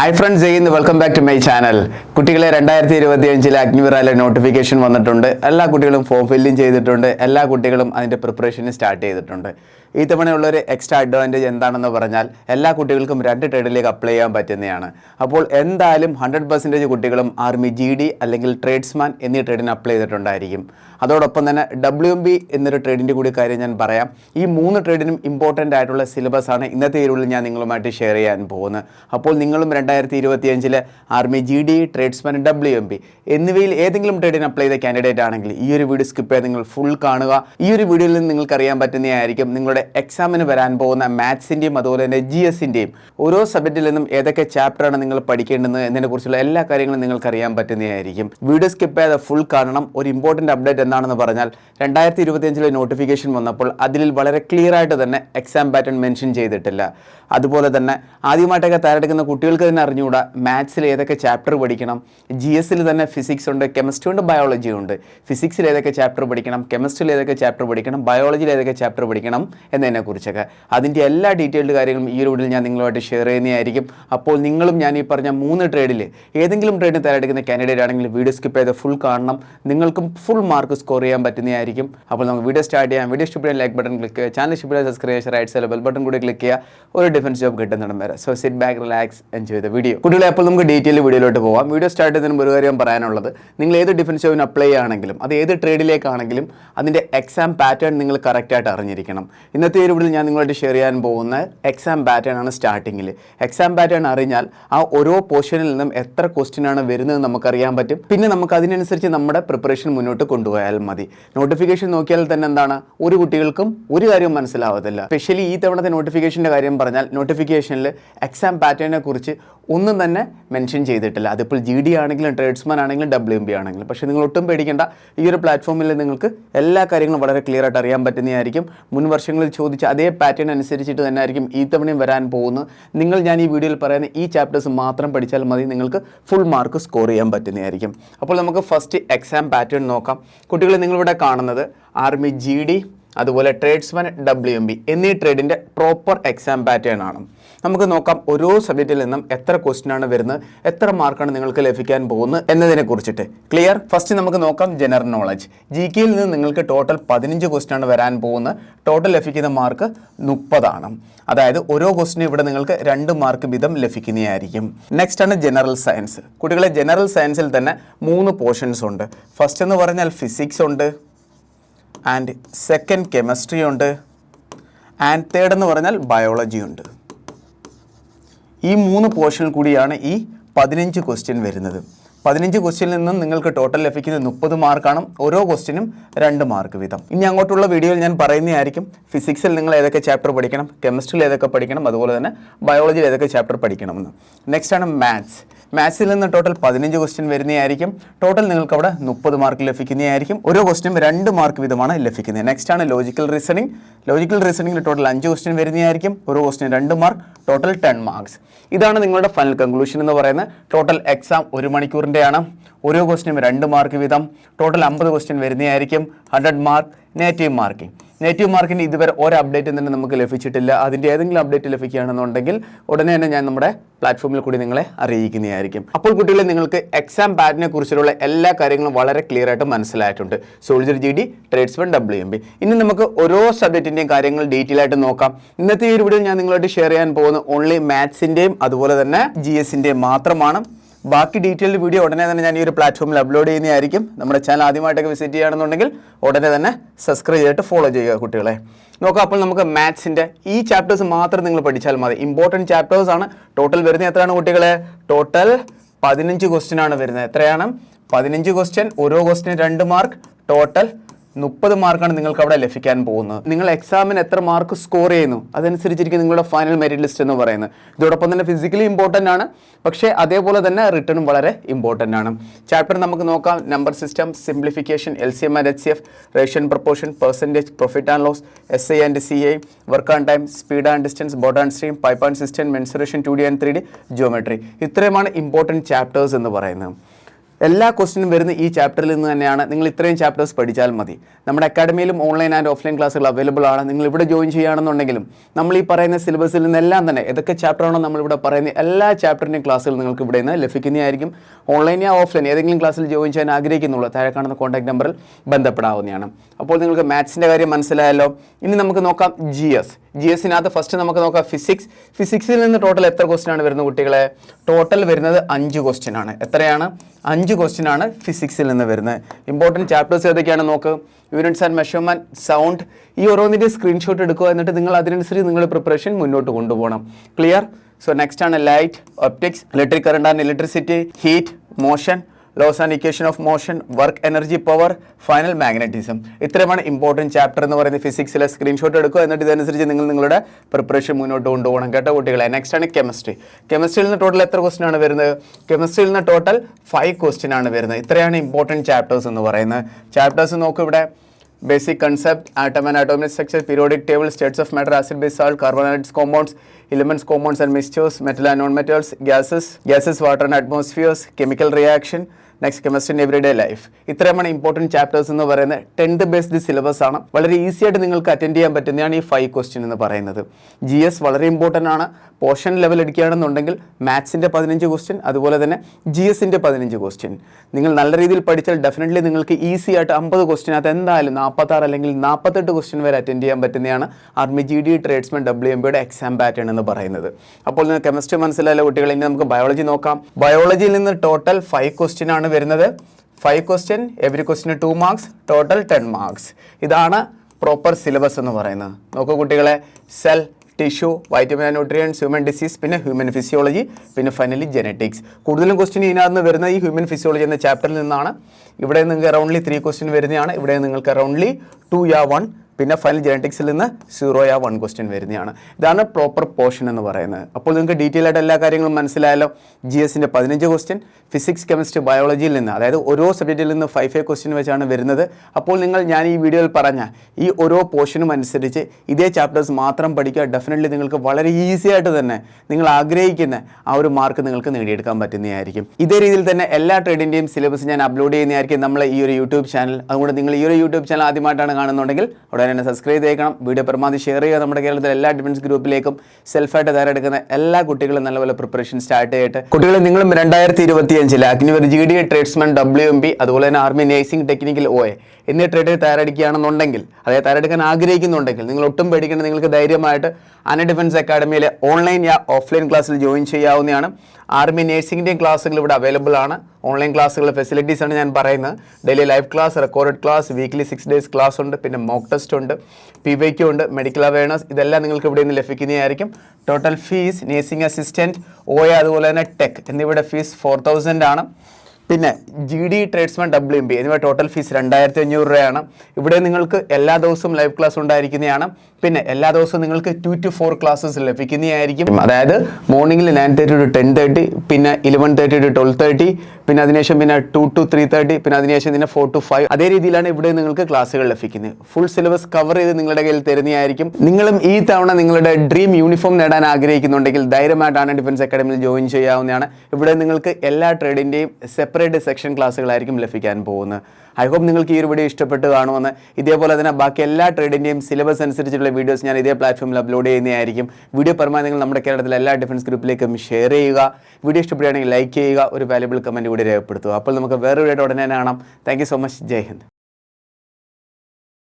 Hi friends ചെയ്യുന്ന welcome back to my channel കുട്ടികളെ രണ്ടായിരത്തി ഇരുപത്തി അഞ്ചിലെ അഗ്നിവിറാലെ നോട്ടിഫിക്കേഷൻ വന്നിട്ടുണ്ട്. എല്ലാ കുട്ടികളും ഫോം ഫില്ലിംഗ് ചെയ്തിട്ടുണ്ട്. എല്ലാ കുട്ടികളും അതിന്റെ പ്രിപ്പറേഷൻ സ്റ്റാർട്ട് ചെയ്തിട്ടുണ്ട്. ഈ തവണയുള്ള ഒരു എക്സ്ട്രാ അഡ്വാന്റേജ് എന്താണെന്ന് പറഞ്ഞാൽ എല്ലാ കുട്ടികൾക്കും രണ്ട് ട്രേഡിലേക്ക് അപ്ലൈ ചെയ്യാൻ പറ്റുന്നതാണ്. അപ്പോൾ എന്തായാലും ഹൺഡ്രഡ് പെർസെന്റേജ് കുട്ടികളും ആർമി ജി ഡി അല്ലെങ്കിൽ ട്രേഡ്സ്മാൻ എന്നീ ട്രേഡിന് അപ്ലൈ ചെയ്തിട്ടുണ്ടായിരിക്കും. അതോടൊപ്പം തന്നെ ഡബ്ല്യു എം ബി എന്നൊരു ട്രേഡിന്റെ കൂടി കാര്യം ഞാൻ പറയാം. ഈ മൂന്ന് ട്രേഡിനും ഇമ്പോർട്ടന്റ് ആയിട്ടുള്ള സിലബസാണ് ഇന്നത്തെ ഇരുളിൽ ഞാൻ നിങ്ങളുമായിട്ട് ഷെയർ ചെയ്യാൻ പോകുന്നത്. അപ്പോൾ നിങ്ങളും രണ്ടായിരത്തി ഇരുപത്തി അഞ്ചിലെ army G D tradesman W M B എന്നിവയിൽ ഏതെങ്കിലും ട്രേഡിന് അപ്ലൈ ചെയ്ത കാൻഡിഡേറ്റ് ആണെങ്കിൽ ഈ ഒരു വീഡിയോ സ്കിപ്പ് ചെയ്ത് നിങ്ങൾ ഫുൾ കാണുക. ഈ ഒരു വീഡിയോയിൽ നിന്ന് നിങ്ങൾക്ക് അറിയാൻ പറ്റുന്നതായിരിക്കും നിങ്ങളുടെ എക്സാമിന് വരാൻ പോകുന്ന മാത്സിന്റെയും അതുപോലെ തന്നെ ജി എസിന്റെയും ഓരോ സബ്ജക്റ്റിൽ നിന്നും ഏതൊക്കെ ചാപ്റ്ററാണ് നിങ്ങൾ പഠിക്കേണ്ടത് എന്നതിനെക്കുറിച്ചുള്ള എല്ലാ കാര്യങ്ങളും നിങ്ങൾക്ക് അറിയാൻ പറ്റുന്നതായിരിക്കും. വീഡിയോ സ്കിപ്പ് ചെയ്യാതെ ഫുൾ കാണണം. ഒരു ഇമ്പോർട്ടന്റ് അപ്ഡേറ്റ് എന്താണെന്ന് പറഞ്ഞാൽ രണ്ടായിരത്തി ഇരുപത്തിയഞ്ചിലെ നോട്ടിഫിക്കേഷൻ വന്നപ്പോൾ അതിൽ വളരെ ക്ലിയർ ആയിട്ട് തന്നെ എക്സാം പാറ്റേൺ മെൻഷൻ ചെയ്തിട്ടില്ല. അതുപോലെ തന്നെ ആദ്യമായിട്ടൊക്കെ തയ്യാറെടുക്കുന്ന കുട്ടികൾക്ക് തന്നെ അറിഞ്ഞുകൂടാ മാത്സിൽ ഏതൊക്കെ ചാപ്റ്റർ പഠിക്കണം. ജി എസിൽ തന്നെ ഫിസിക്സ് ഉണ്ട് കെമിസ്ട്രി ഉണ്ട് ബയോളജി ഉണ്ട്. ഫിസിക്സിൽ ഏതൊക്കെ ചാപ്റ്റർ പഠിക്കണം കെമിസ്ട്രിയിൽ ഏതൊക്കെ ചാപ്റ്റർ പഠിക്കണം ബയോളജിയിൽ ഏതൊക്കെ ചാപ്റ്റർ പഠിക്കണം എന്നതിനെക്കുറിച്ചൊക്കെ. അതിന്റെ എല്ലാ ഡീറ്റെയിൽഡ് കാര്യങ്ങളും ഈ ഒരു വീഡിയോയിൽ ഞാൻ നിങ്ങളുമായിട്ട് ഷെയർ ചെയ്യുന്നതായിരിക്കും. അപ്പോൾ നിങ്ങളും ഞാൻ ഈ പറഞ്ഞ മൂന്ന് ട്രേഡിൽ ഏതെങ്കിലും ട്രേഡിന് തയ്യാറെടുക്കുന്ന കാൻഡിഡേറ്റ് ആണെങ്കിൽ വീഡിയോ സ്കിപ്പ് ചെയ്ത് ഫുൾ കാണണം. നിങ്ങൾക്കും ഫുൾ മാർക്ക് സ്കോർ ചെയ്യാൻ പറ്റുന്നതായിരിക്കും. അപ്പോൾ നമുക്ക് വീഡിയോ സ്റ്റാർട്ട് ചെയ്യാം. വീഡിയോ ഇഷ്ടപ്പെടാൻ ലൈക്ക് ബട്ടൺ ക്ലിക്ക് ചെയ്യുക. ചാനൽ ഇഷ്ടപ്പെടാൻ സബ്സ്ക്രൈബ് ചെയ്യുക. റൈറ്റ് സൈഡ് ബെൽ ബട്ടൺ കൂടി ക്ലിക്ക് ചെയ്യുക. ഒരു ഡിഫൻസ് ജോബ് കിട്ടുന്നിടം വരെ. So sit back relax enjoy the video കുട്ടികളെ അപ്പോൾ നമുക്ക് ഡീറ്റെയിൽ വീഡിയോയിലോട്ട് പോകാം വീഡിയോ സ്റ്റാർട്ട് ചെയ്യുന്നതിന് ഒരു കാര്യം പറയാനുള്ളത്. നിങ്ങൾ ഏത് ഡിഫൻസ് ജോബിന് അപ്ലൈ ചെയ്യുകയാണെങ്കിലും അത് ഏത് ട്രേഡിലേക്കാണെങ്കിലും അതിന്റെ എക്സാം പാറ്റേൺ നിങ്ങൾ കറക്റ്റായിട്ട് അറിഞ്ഞിരിക്കണം. ഇന്നത്തെ ഒരു വീഡിയോയിൽ ഞാൻ നിങ്ങളായിട്ട് ഷെയർ ചെയ്യാൻ പോകുന്ന എക്സാം പാറ്റേൺ ആണ് സ്റ്റാർട്ടിങ്ങിൽ എക്സാം പാറ്റേൺ അറിഞ്ഞാൽ ആ ഓരോ പോർഷനിൽ നിന്നും എത്ര ക്വസ്റ്റ്യൻ ആണ് വരുന്നത് നമുക്കറിയാൻ പറ്റും. പിന്നെ നമുക്ക് അതിനനുസരിച്ച് നമ്മുടെ പ്രിപ്പറേഷൻ മുന്നോട്ട് കൊണ്ടുപോയാൽ മതി. നോട്ടിഫിക്കേഷൻ നോക്കിയാൽ തന്നെ എന്താണ്? ഒരു കുട്ടികൾക്കും ഒരു കാര്യവും മനസ്സിലാവത്തില്ല. സ്പെഷ്യലി ഈ തവണത്തെ നോട്ടിഫിക്കേഷന്റെ കാര്യം പറഞ്ഞാൽ നോട്ടിഫിക്കേഷനിൽ എക്സാം പാറ്റേണിനെ കുറിച്ച് ഒന്നും തന്നെ മെൻഷൻ ചെയ്തിട്ടില്ല. അതിപ്പോൾ ജി ഡി ആണെങ്കിലും ട്രേഡ്സ്മാൻ ആണെങ്കിലും ഡബ്ല്യു ബി ആണെങ്കിലും. പക്ഷേ നിങ്ങൾ ഒട്ടും പേടിക്കേണ്ട. ഈ ഒരു പ്ലാറ്റ്ഫോമിൽ നിങ്ങൾക്ക് എല്ലാ കാര്യങ്ങളും വളരെ ക്ലിയർ ആയിട്ട് അറിയാൻ പറ്റുന്നതായിരിക്കും. മുൻ വർഷങ്ങളിൽ ചോദിച്ച അതേ പാറ്റേൺ അനുസരിച്ചിട്ട് തന്നെ ആയിരിക്കും ഈ തവണയും വരാൻ പോകുന്നത്. നിങ്ങൾ ഞാൻ ഈ വീഡിയോയിൽ പറയുന്ന ഈ ചാപ്റ്റേഴ്സ് മാത്രം പഠിച്ചാൽ മതി. നിങ്ങൾക്ക് ഫുൾ മാർക്ക് സ്കോർ ചെയ്യാൻ പറ്റുന്നതായിരിക്കും. അപ്പോൾ നമുക്ക് ഫസ്റ്റ് എക്സാം പാറ്റേൺ നോക്കാം. കുട്ടികൾ നിങ്ങളിവിടെ കാണുന്നത് ആർമി ജി ഡി അതുപോലെ ട്രേഡ്സ്മാൻ ഡബ്ല്യു എം ബി എന്നീ ട്രേഡിന്റെ പ്രോപ്പർ എക്സാം പാറ്റേൺ ആണ്. നമുക്ക് നോക്കാം ഓരോ സബ്ജക്റ്റിൽ നിന്നും എത്ര ക്വസ്റ്റ്യൻ ആണ് വരുന്നത് എത്ര മാർക്കാണ് നിങ്ങൾക്ക് ലഭിക്കാൻ പോകുന്നത് എന്നതിനെ കുറിച്ചിട്ട്. ക്ലിയർ ഫസ്റ്റ് നമുക്ക് നോക്കാം ജനറൽ നോളജ് ജി കെയിൽ നിന്ന് നിങ്ങൾക്ക് ടോട്ടൽ പതിനഞ്ച് ക്വസ്റ്റ്യൻ ആണ് വരാൻ പോകുന്നത്. ടോട്ടൽ ലഭിക്കുന്ന മാർക്ക് മുപ്പതാണ്. അതായത് ഓരോ ക്വസ്റ്റിനും ഇവിടെ നിങ്ങൾക്ക് രണ്ട് മാർക്ക് വീതം ലഭിക്കുന്നതായിരിക്കും. നെക്സ്റ്റ് ആണ് ജനറൽ സയൻസ് കുട്ടികളെ ജനറൽ സയൻസിൽ തന്നെ മൂന്ന് പോർഷൻസ് ഉണ്ട്. ഫസ്റ്റ് എന്ന് പറഞ്ഞാൽ ഫിസിക്സ് ഉണ്ട്. ആൻഡ് സെക്കൻഡ് കെമിസ്ട്രി ഉണ്ട്. ആൻഡ് തേർഡ് എന്ന് പറഞ്ഞാൽ ബയോളജി ഉണ്ട്. ഈ മൂന്ന് പോർഷനിൽ കൂടിയാണ് ഈ പതിനഞ്ച് ക്വസ്റ്റ്യൻ വരുന്നത്. പതിനഞ്ച് ക്വസ്റ്റ്യനിൽ നിന്നും നിങ്ങൾക്ക് ടോട്ടൽ ലഭിക്കുന്നത് മുപ്പത് മാർക്കാണ് ഓരോ ക്വസ്റ്റ്യനും രണ്ട് മാർക്ക് വീതം. ഇനി അങ്ങോട്ടുള്ള വീഡിയോയിൽ ഞാൻ പറയുന്നതായിരിക്കും. ഫിസിക്സിൽ നിങ്ങൾ ഏതൊക്കെ ചാപ്റ്റർ പഠിക്കണം കെമിസ്ട്രിയിൽ ഏതൊക്കെ പഠിക്കണം അതുപോലെ തന്നെ ബയോളജിയിൽ ഏതൊക്കെ ചാപ്റ്റർ പഠിക്കണമെന്ന്. നെക്സ്റ്റ് ആണ് മാത്സ് മാത്സിൽ നിന്ന് ടോട്ടൽ പതിനഞ്ച് ക്വസ്റ്റ്യൻ വരുന്നതായിരിക്കും. ടോട്ടൽ നിങ്ങൾക്ക് അവിടെ മുപ്പത് മാർക്ക് ലഭിക്കുന്നതായിരിക്കും. ഓരോ ക്വസ്റ്റ്യനും രണ്ട് മാർക്ക് വീതമാണ് ലഭിക്കുന്നത്. നെക്സ്റ്റ് ആണ് ലോജിക്കൽ റീസണിംഗ് ലോജിക്കൽ റീസണിംഗിൽ ടോട്ടൽ അഞ്ച് ക്വസ്റ്റ്യൻ വരുന്നതായിരിക്കും. ഓരോ ക്വസ്റ്റ്യൻ രണ്ട് മാർക്ക് ടോട്ടൽ ടെൻ മാർക്സ് ഇതാണ് നിങ്ങളുടെ ഫൈനൽ കൺക്ലൂഷൻ എന്ന് പറയുന്നത്. ടോട്ടൽ എക്സാം ഒരു മണിക്കൂറിന്റെയാണ് ഓരോ ക്വസ്റ്റിനും രണ്ട് മാർക്ക് വീതം. ടോട്ടൽ അമ്പത് ക്വസ്റ്റ്യൻ വരുന്നതായിരിക്കും. Hundred mark negative marking negative മാർക്കിന് ഇതുവരെ ഒരു അപ്ഡേറ്റും തന്നെ നമുക്ക് ലഭിച്ചിട്ടില്ല. അതിന്റെ ഏതെങ്കിലും അപ്ഡേറ്റ് ലഭിക്കുകയാണെന്നുണ്ടെങ്കിൽ ഉടനെ തന്നെ ഞാൻ നമ്മുടെ പ്ലാറ്റ്ഫോമിൽ കൂടി നിങ്ങളെ അറിയിക്കുന്നതായിരിക്കും. അപ്പോൾ കുട്ടികളെ നിങ്ങൾക്ക് എക്സാം പാറ്റിനെ കുറിച്ചുള്ള എല്ലാ കാര്യങ്ങളും വളരെ ക്ലിയർ ആയിട്ട് മനസ്സിലായിട്ടുണ്ട്. Soldier G D tradesmen W M B ഇനി നമുക്ക് ഓരോ സബ്ജക്റ്റിന്റെയും കാര്യങ്ങൾ ഡീറ്റെയിൽ ആയിട്ട് നോക്കാം. ഇന്നത്തെ ഈ ഒരു വീഡിയോ ഞാൻ നിങ്ങളായിട്ട് ഷെയർ ചെയ്യാൻ പോകുന്ന ഓൺലി മാത്സിന്റെയും അതുപോലെ തന്നെ ജി എസിന്റെയും മാത്രമാണ്. ബാക്കി ഡീറ്റെയിൽഡ് വീഡിയോ ഉടനെ തന്നെ ഞാൻ ഈ ഒരു പ്ലാറ്റ്ഫോമിൽ അപ്ലോഡ് ചെയ്യുന്നതായിരിക്കും. നമ്മുടെ ചാനൽ ആദ്യമായിട്ടൊക്കെ വിസിറ്റ് ചെയ്യുകയാണെന്നുണ്ടെങ്കിൽ ഉടനെ തന്നെ സബ്സ്ക്രൈബ് ചെയ്തിട്ട് ഫോളോ ചെയ്യുക കുട്ടികളെ. നോക്കാം അപ്പോൾ നമുക്ക് മാത്സിന്റെ ഈ ചാപ്റ്റേഴ്സ് മാത്രം നിങ്ങൾ പഠിച്ചാൽ മതി. ഇമ്പോർട്ടന്റ് ചാപ്റ്റേഴ്സ് ആണ്. ടോട്ടൽ വരുന്നത് എത്രയാണ് കുട്ടികളെ? ടോട്ടൽ പതിനഞ്ച് ക്വസ്റ്റ്യൻ ആണ് വരുന്നത്. എത്രയാണ്? പതിനഞ്ച് ക്വസ്റ്റ്യൻ ഓരോ ക്വസ്റ്റ്യൻ രണ്ട് മാർക്ക് ടോട്ടൽ മുപ്പത് മാർക്കാണ് നിങ്ങൾക്ക് അവിടെ ലഭിക്കാൻ പോകുന്നത്. നിങ്ങൾ എക്സാമിന് എത്ര മാർക്ക് സ്കോർ ചെയ്യുന്നു? അതനുസരിച്ചിരിക്കും നിങ്ങളുടെ ഫൈനൽ മെറിറ്റ് ലിസ്റ്റ് എന്ന് പറയുന്നത്. ഇതോടൊപ്പം തന്നെ ഫിസിക്കലി ഇമ്പോർട്ടന്റ് ആണ്. പക്ഷേ അതേപോലെ തന്നെ റിട്ടേണും വളരെ ഇമ്പോർട്ടന്റ് ആണ്. ചാപ്റ്റർ നമുക്ക് നോക്കാം. Number system simplification L C M and H F ration proportion percentage profit and loss S I and C I work and time speed and distance boat and stream pipe and cistern mensuration two D and three D geometry ഇത്രയുമാണ് important chapters എന്ന് പറയുന്നത്. എല്ലാ ക്വസ്റ്റിനും വരുന്ന ഈ ചാപ്റ്ററിൽ നിന്ന് തന്നെയാണ് നിങ്ങൾ ഇത്രയും ചാപ്റ്റേഴ്സ് പഠിച്ചാൽ മതി. നമ്മുടെ അക്കാഡമിയിലും ഓൺലൈൻ ആൻഡ് ഓഫ്ലൈൻ ക്ലാസ്സുകൾ അവൈലബിൾ ആണ്. നിങ്ങൾ ഇവിടെ ജോയിൻ ചെയ്യുകയാണെന്നുണ്ടെങ്കിലും നമ്മൾ ഈ പറയുന്ന സിലബസിൽ നിന്നെല്ലാം തന്നെ ഏതൊക്കെ ചാപ്റ്ററാണോ നമ്മളിവിടെ പറയുന്ന എല്ലാ ചാപ്റ്ററിന്റെയും ക്ലാസ്സുകൾ നിങ്ങൾക്ക് ഇവിടെ നിന്ന് ലഭിക്കുന്നതായിരിക്കും. ഓൺലൈൻ ആ ഓഫ്ലൈൻ ഏതെങ്കിലും ക്ലാസ്സിൽ ജോയിൻ ചെയ്യാൻ ആഗ്രഹിക്കുന്നുള്ളൂ താഴെ കാണുന്ന കോൺടാക്ട് നമ്പറിൽ ബന്ധപ്പെടാവുന്നതാണ്. അപ്പോൾ നിങ്ങൾക്ക് മാത്സിന്റെ കാര്യം മനസ്സിലായല്ലോ. ഇനി നമുക്ക് നോക്കാം ജി എസ് ജി എസിനകത്ത് ഫസ്റ്റ് നമുക്ക് നോക്കാം ഫിസിക്സ് ഫിസിക്സിൽ നിന്ന് ടോട്ടൽ എത്ര ക്വസ്റ്റ്യൻ ആണ് വരുന്നത് കുട്ടികളെ? ടോട്ടൽ വരുന്നത് അഞ്ച് ക്വസ്റ്റ്യൻ ആണ്. എത്രയാണ്? അഞ്ച് ക്വസ്റ്റ്യൻ ആണ് ഫിസിക്സിൽ നിന്ന് വരുന്നത്. ഇമ്പോർട്ടന്റ് ചാപ്റ്റേഴ്സ് ഏതൊക്കെയാണ് നോക്ക്? യൂണിറ്റ്സ് ആൻഡ് മെഷർമെന്റ് സൗണ്ട് ഈ ഓരോന്നിന്റെ സ്ക്രീൻഷോട്ട് എടുക്കുക എന്നിട്ട് നിങ്ങൾ അതിനനുസരിച്ച് നിങ്ങൾ പ്രിപ്പറേഷൻ മുന്നോട്ട് കൊണ്ടുപോകണം. ക്ലിയർ സോ നെക്സ്റ്റ് ആണ് light optics electric current and electricity heat motion laws and equation of motion work energy power final magnetism ഇത്രയുമാണ് ഇമ്പോർട്ടന്റ് ചാപ്റ്റർ എന്ന് പറയുന്നത് ഫിസിക്സിലെ സ്ക്രീൻഷോട്ട് എടുക്കുക. എന്നിട്ട് ഇതനുസരിച്ച് നിങ്ങൾ നിങ്ങളുടെ പ്രിപ്പറേഷൻ മുന്നോട്ട് കൊണ്ടുപോകണം കേട്ടോ കുട്ടികളെ. നെക്സ്റ്റ് ആണ് കെമിസ്ട്രി കെമിസ്ട്രിയിൽ നിന്ന് ടോട്ടൽ എത്ര ക്വസ്റ്റൻ ആണ് വരുന്നത്? കെമിസ്ട്രിയിൽ നിന്ന് ടോട്ടൽ ഫൈവ് ക്വസ്റ്റ്യൻ ആണ് വരുന്നത്. ഇത്രയാണ് ഇമ്പോർട്ടന്റ് ചാപ്റ്റേഴ്സ് എന്ന് പറയുന്നത്. ചാപ്റ്റേഴ്സ് നോക്കും ഇവിടെ. Basic concept atom and atomic structure, periodic table, states of matter, acid, base, salt, carbonates, compounds, elements, compounds and mixtures, metal and non-metals, gases, gases, water and atmospheres, chemical reaction, next chemistry in everyday life ഇത്രയുമാണ് important chapters എന്ന് പറയുന്നത്. Tenth based syllabus ആണ്. വളരെ easy ആയിട്ട് നിങ്ങൾക്ക് attend ചെയ്യാൻ പറ്റുന്നതാണ് ഈ ഫൈവ് ക്വസ്റ്റ്യൻ എന്ന് പറയുന്നത്. ജി എസ് വളരെ ഇമ്പോർട്ടന്റ് ആണ്. പോർഷൻ ലെവൽ എടുക്കുകയാണെന്നുണ്ടെങ്കിൽ മാത്സിന്റെ പതിനഞ്ച് ക്വസ്റ്റ്യൻ അതുപോലെ തന്നെ ജി എസിന്റെ പതിനഞ്ച് ക്വസ്റ്റ്യൻ നിങ്ങൾ നല്ല രീതിയിൽ പഠിച്ചാൽ ഡെഫിനറ്റ്ലി നിങ്ങൾക്ക് ഈസി ആയിട്ട് അമ്പത് ക്വസ്റ്റ്യനകത്ത് എന്തായാലും നാൽപ്പത്താറ് അല്ലെങ്കിൽ നാൽപ്പത്തെട്ട് ക്വസ്റ്റ്യൻ വരെ അറ്റൻഡ് ചെയ്യാൻ പറ്റുന്നതാണ് army G D tradesmen W M ബിയുടെ എക്സാം പാറ്റേൺ എന്ന് പറയുന്നത്. അപ്പോൾ നിങ്ങൾ കെമിസ്ട്രി മനസ്സിലായ കുട്ടികൾ ഇനി നമുക്ക് ബയോളജി നോക്കാം. ബയോളജിയിൽ നിന്ന് ടോട്ടൽ ഫൈവ് ക്വസ്റ്റ്യൻ ആണ് വരുന്നത് ഫൈവ് ക്വസ്റ്റ്യൻ എവറി ക്വസ്റ്റിന് two marks total ten marks ഇതാണ് പ്രോപ്പർ സിലബസ് എന്ന് പറയുന്നത്. നോക്കൂ കുട്ടികളെ cell tissue vitamin nutrients human disease പിന്നെ ഹ്യൂമൻ ഫിസിയോളജി പിന്നെ ഫൈനലി ജനറ്റിക്സ് കൂടുതലും ക്വസ്റ്റ്യൻ ഇതിനകത്ത് വരുന്ന ഈ ഹ്യൂമൻ ഫിസിയോളജി എന്ന ചാപ്റ്ററിൽ നിന്നാണ്. ഇവിടെ നിങ്ങൾക്ക് അറൗണ്ട്ലി ത്രീ ക്വസ്റ്റ്യൻ വരുന്നതാണ്. ഇവിടെ നിങ്ങൾക്ക് അറൗണ്ട്ലി ടു യാ വൺ പിന്നെ ഫൈനൽ ജനറ്റിക്സിൽ നിന്ന് സീറോ ആ വൺ ക്വസ്റ്റ്യൻ വരുന്നതാണ്. ഇതാണ് പ്രോപ്പർ പോർഷൻ എന്ന് പറയുന്നത്. അപ്പോൾ നിങ്ങൾക്ക് ഡീറ്റെയിൽ ആയിട്ട് എല്ലാ കാര്യങ്ങളും മനസ്സിലായാലോ ജി എസിന്റെ പതിനഞ്ച് ക്വസ്റ്റ്യൻ ഫിസിക്സ് കെമിസ്ട്രി ബയോളജിയിൽ നിന്ന് അതായത് ഓരോ സബ്ജക്റ്റിൽ നിന്ന് ഫൈവ് ഫൈവ് ക്വസ്റ്റ്യൻ വെച്ചാണ് വരുന്നത്. അപ്പോൾ നിങ്ങൾ ഞാൻ ഈ വീഡിയോയിൽ പറഞ്ഞ ഈ ഓരോ പോർഷനും അനുസരിച്ച് ഇതേ ചാപ്റ്റേഴ്സ് മാത്രം പഠിക്കുക ഡെഫിനറ്റ്ലി നിങ്ങൾക്ക് വളരെ ഈസി ആയിട്ട് തന്നെ നിങ്ങൾ ആഗ്രഹിക്കുന്ന ആ ഒരു മാർക്ക് നിങ്ങൾക്ക് നേടിയെടുക്കാൻ പറ്റുന്നതായിരിക്കും. ഇതേ രീതിയിൽ തന്നെ എല്ലാ ട്രേഡിന്റെയും സിലബസ് ഞാൻ അപ്ലോഡ് ചെയ്യുന്നതായിരിക്കും നമ്മളെ ഈ ഒരു യൂട്യൂബ് ചാനൽ അതുകൊണ്ട് നിങ്ങൾ ഈ ഒരു യൂട്യൂബ് ചാനൽ ആദ്യമായിട്ടാണ് കാണുന്നുണ്ടെങ്കിൽ ഉടനെ തന്നെ സബ്സ്ക്രൈബ് ചെയ്യണം വീഡിയോ പരമാവധി ഷെയർ ചെയ്യുക. നമ്മുടെ കേരളത്തിലെ എല്ലാ ഡിഫൻസ് ഗ്രൂപ്പിലേക്കും സെൽഫായിട്ട് തയ്യാറെടുക്കുന്ന എല്ലാ കുട്ടികളും നല്ലപോലെ പ്രിപ്പറേഷൻ സ്റ്റാർട്ട് ചെയ്യട്ടെ. കുട്ടികൾ നിങ്ങളും രണ്ടായിരത്തി ഇരുപത്തി അഞ്ചിൽ Agniveer G D tradesman W M P അതുപോലെ തന്നെ army nursing technical O A എന്നീ ട്രേഡിൽ തയ്യാറെടുക്കുകയാണെന്നുണ്ടെങ്കിൽ അതായത് തയ്യാറെടുക്കാൻ ആഗ്രഹിക്കുന്നുണ്ടെങ്കിൽ നിങ്ങൾ ഒട്ടും പേടിക്കേണ്ട നിങ്ങൾക്ക് ധൈര്യമായിട്ട് അന ഡിഫൻസ് അക്കാഡമിയിലെ ഓൺലൈൻ യാ ഓഫ്ലൈൻ ക്ലാസ്സിൽ ജോയിൻ ചെയ്യാവുന്നതാണ്. ആർമി നേഴ്സിംഗിന്റെയും ക്ലാസ്സുകൾ ഇവിടെ അവൈലബിൾ ആണ്. ഓൺലൈൻ ക്ലാസ്സുകളുടെ ഫെസിലിറ്റീസ് ആണ് ഞാൻ പറയുന്നത്. Daily live class record class weekly six days class ഉണ്ട്. പിന്നെ മോക്ക് ടെസ്റ്റ് ഉണ്ട്. പി വൈ ക്യു ഉണ്ട്. മെഡിക്കൽ അവയർനെസ് ഇതെല്ലാം നിങ്ങൾക്ക് ഇവിടെ നിന്ന് ലഭിക്കുന്നതായിരിക്കും. Total fees nursing assistant O അതുപോലെ തന്നെ ടെക് എന്നിവയുടെ ഫീസ് ഫോർ തൗസൻഡ് ആണ്. പിന്നെ G D tradesman W M B എന്നിവ ടോട്ടൽ ഫീസ് രണ്ടായിരത്തി അഞ്ഞൂറ് രൂപയാണ്. ഇവിടെ നിങ്ങൾക്ക് എല്ലാ ദിവസവും ലൈവ് ക്ലാസ് ഉണ്ടായിരിക്കുന്നതാണ്. പിന്നെ എല്ലാ ദിവസവും നിങ്ങൾക്ക് ടു ടു ഫോർ ക്ലാസ്സസ് ലഭിക്കുന്നതായിരിക്കും. അതായത് മോർണിംഗിൽ nine thirty to ten thirty പിന്നെ eleven thirty to twelve thirty പിന്നെ അതിനുശേഷം പിന്നെ ടു ടു ത്രീ തേർട്ടി പിന്നെ അതിനുശേഷം പിന്നെ ഫോർ ടു ഫൈവ് അതേ രീതിയിലാണ് ഇവിടെ നിങ്ങൾക്ക് ക്ലാസ്സുകൾ ലഭിക്കുന്നത്. ഫുൾ സിലബസ് കവർ ചെയ്ത് നിങ്ങളുടെ കയ്യിൽ തരുന്നതായിരിക്കും. നിങ്ങളും ഈ തവണ നിങ്ങളുടെ ഡ്രീം യൂണിഫോം നേടാൻ ആഗ്രഹിക്കുന്നുണ്ടെങ്കിൽ ധൈര്യമായിട്ടാണ് ഡിഫൻസ് അക്കാഡമിയിൽ ജോയിൻ ചെയ്യാവുന്നതാണ്. ഇവിടെ നിങ്ങൾക്ക് എല്ലാ ട്രേഡിന്റെയും സെപ്പറേറ്റ് സെക്ഷൻ ക്ലാസ്സുകളായിരിക്കും ലഭിക്കാൻ പോകുന്നത്. ഐ ഹോപ്പ് നിങ്ങൾക്ക് ഈ ഒരു വീഡിയോ ഇഷ്ടപ്പെട്ട് കാണുമെന്ന്. ഇതേപോലെ തന്നെ ബാക്കി എല്ലാ ട്രേഡിന്റെയും സിലബസ് അനുസരിച്ചുള്ള വീഡിയോസ് ഞാൻ ഇതേ പ്ലാറ്റ്ഫോമിൽ അപ്ലോഡ് ചെയ്യുന്നതായിരിക്കും. വീഡിയോ പരമാവധി നിങ്ങൾ നമ്മുടെ കേരളത്തിലെ എല്ലാ ഡിഫൻസ് ഗ്രൂപ്പിലേക്കും ഷെയർ ചെയ്യുക. വീഡിയോ ഇഷ്ടപ്പെടുകയാണെങ്കിൽ ലൈക്ക് ചെയ്യുക. ഒരു വാലുബിൾ കമന്റ് കൂടി രേഖപ്പെടുത്തുക. അപ്പോൾ നമുക്ക് വേറൊരു വീഡിയോ ഉടനെ കാണാം. Thank so much Jai Hind.